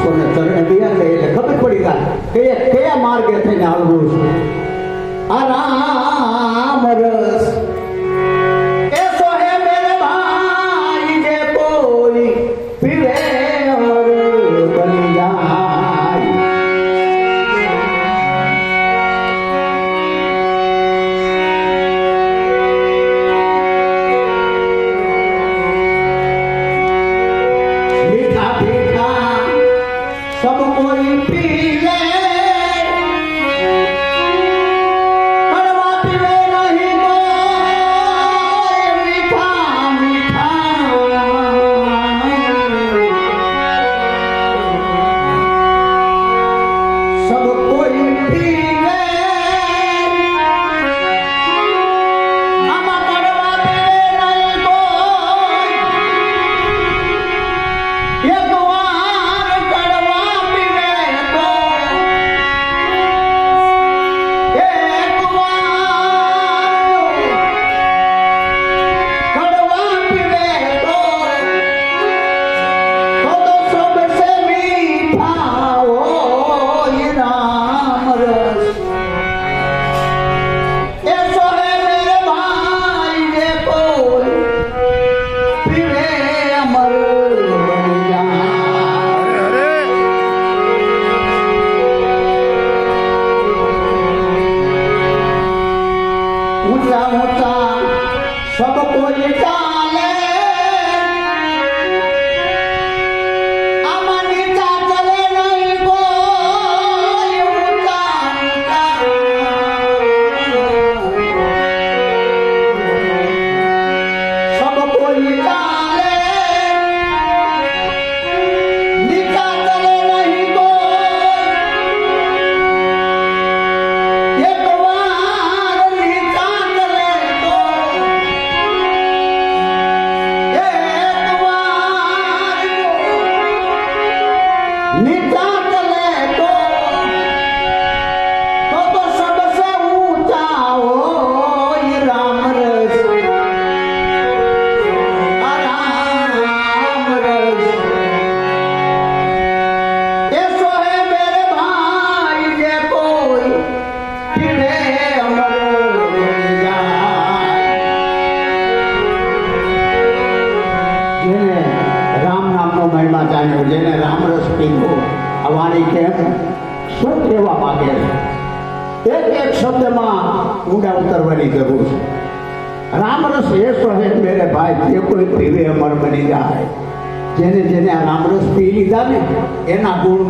માણસોને ચરણે ગયા એટલે ખબર પડી જાય કે એ કયા માર્ગે થઈને હાલવું છે ti. উড়িয়া মোটা সব কলিতা that મહિમા જાણ્યો જેને રામ રસ પીવો આ વાણી કેમ? શું કહેવા માંગે? એક એક શબ્દમાં ઊંડા ઉતરવાની જરૂર છે. રામ રસ એ સહેજ મેરે ભાઈ, જે કોઈ પીવે અમર બની જાય. જેને જેને આ રામ રસ પી લીધા ને, એના ગુણગાન